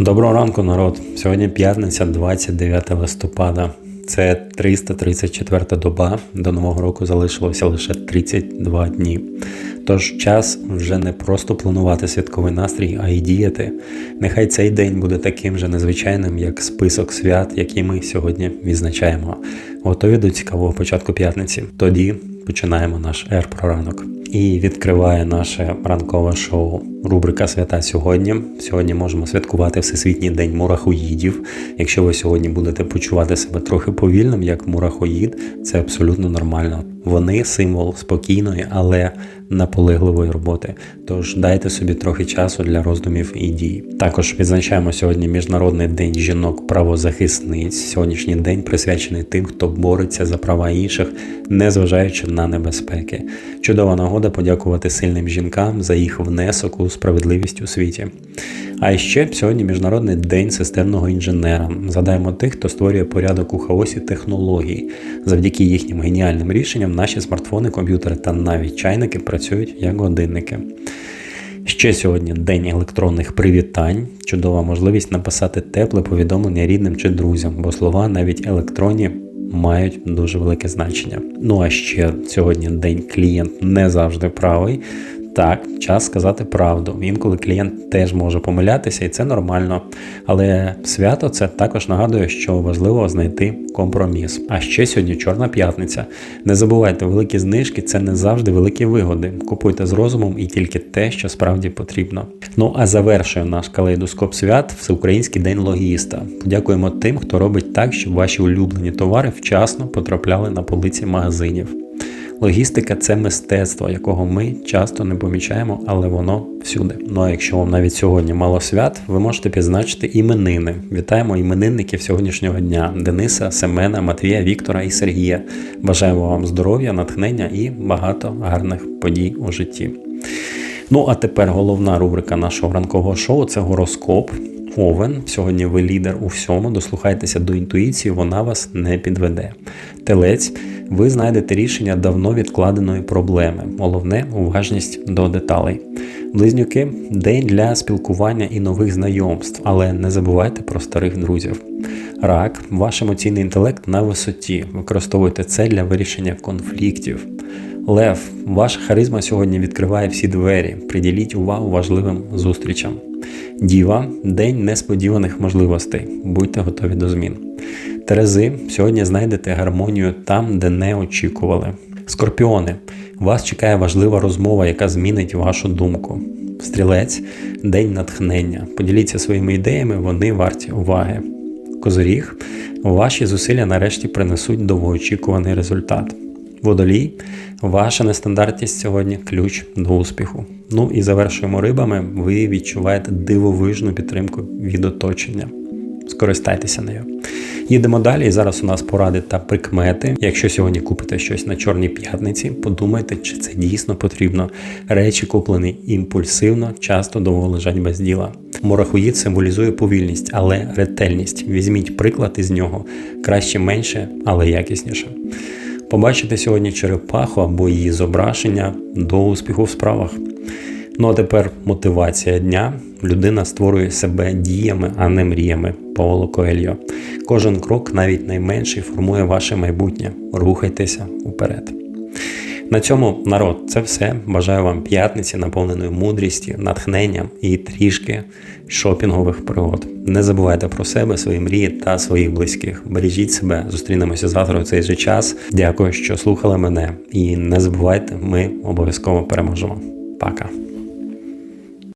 Доброго ранку, народ. Сьогодні п'ятниця, 29 листопада. Це 334 доба. До нового року залишилося лише 32 дні. Тож час вже не просто планувати святковий настрій, а й діяти. Нехай цей день буде таким же незвичайним, як список свят, які ми сьогодні відзначаємо. Готові до цікавого початку п'ятниці. Тоді починаємо наш ер про ранок. І відкриває наше ранкове шоу рубрика Свята сьогодні. Сьогодні можемо святкувати Всесвітній день мурахоїдів. Якщо ви сьогодні будете почувати себе трохи повільним, як мурахоїд, це абсолютно нормально. Вони символ спокійної, але наполегливої роботи. Тож дайте собі трохи часу для роздумів і дій. Також відзначаємо сьогодні Міжнародний день жінок-правозахисниць. Сьогоднішній день присвячений тим, хто бореться за права інших, незважаючи на небезпеки. Чудова нагода подякувати сильним жінкам за їх внесок у справедливість у світі. А ще сьогодні Міжнародний день системного інженера. Згадаємо тих, хто створює порядок у хаосі технологій. Завдяки їхнім геніальним рішенням наші смартфони, комп'ютери та навіть чайники працюють як годинники. Ще сьогодні день електронних привітань. Чудова можливість написати тепле повідомлення рідним чи друзям, бо слова навіть електронні мають дуже велике значення. Ну а ще сьогодні день клієнт не завжди правий. Так, час сказати правду. Інколи клієнт теж може помилятися, і це нормально. Але свято це також нагадує, що важливо знайти компроміс. А ще сьогодні Чорна п'ятниця. Не забувайте, великі знижки це не завжди великі вигоди. Купуйте з розумом і тільки те, що справді потрібно. Ну а завершує наш калейдоскоп свят Всеукраїнський день логіста. Подякуємо тим, хто робить так, щоб ваші улюблені товари вчасно потрапляли на полиці магазинів. Логістика це мистецтво, якого ми часто не помічаємо, але воно всюди. Ну а якщо вам навіть сьогодні мало свят, ви можете підзначити іменини. Вітаємо іменинників сьогоднішнього дня: Дениса, Семена, Матвія, Віктора і Сергія. Бажаємо вам здоров'я, натхнення і багато гарних подій у житті. Ну а тепер головна рубрика нашого ранкового шоу це гороскоп. Овен, сьогодні ви лідер у всьому, дослухайтеся до інтуїції, вона вас не підведе. Телець, ви знайдете рішення давно відкладеної проблеми. Головне уважність до деталей. Близнюки день для спілкування і нових знайомств, але не забувайте про старих друзів. Рак, ваш емоційний інтелект на висоті. Використовуйте це для вирішення конфліктів. Лев, ваша харизма сьогодні відкриває всі двері. Приділіть увагу важливим зустрічам. Діва день несподіваних можливостей. Будьте готові до змін. Терези, сьогодні знайдете гармонію там, де не очікували. Скорпіони, вас чекає важлива розмова, яка змінить вашу думку. Стрілець день натхнення. Поділіться своїми ідеями, вони варті уваги. Козиріг, ваші зусилля нарешті принесуть довгоочікуваний результат. Водолій, ваша нестандартність сьогодні ключ до успіху. Ну і завершуємо рибами. Ви відчуваєте дивовижну підтримку від оточення. Скористайтеся нею. Їдемо далі. І зараз у нас поради та прикмети. Якщо сьогодні купите щось на чорній п'ятниці, подумайте, чи це дійсно потрібно. Речі, куплені імпульсивно, часто довго лежать без діла. Морахоїд символізує повільність, але ретельність. Візьміть приклад із нього краще менше, але якісніше. Побачите сьогодні черепаху або її зображення до успіху в справах. Ну а тепер мотивація дня. Людина створює себе діями, а не мріями. Паоло Коельо. Кожен крок, навіть найменший, формує ваше майбутнє. Рухайтеся уперед. На цьому народ, це все. Бажаю вам п'ятниці, наповненої мудрістю, натхненням і трішки шопінгових пригод. Не забувайте про себе, свої мрії та своїх близьких. Бережіть себе, зустрінемося завтра у цей же час. Дякую, що слухали мене. І не забувайте, ми обов'язково переможемо. Пока.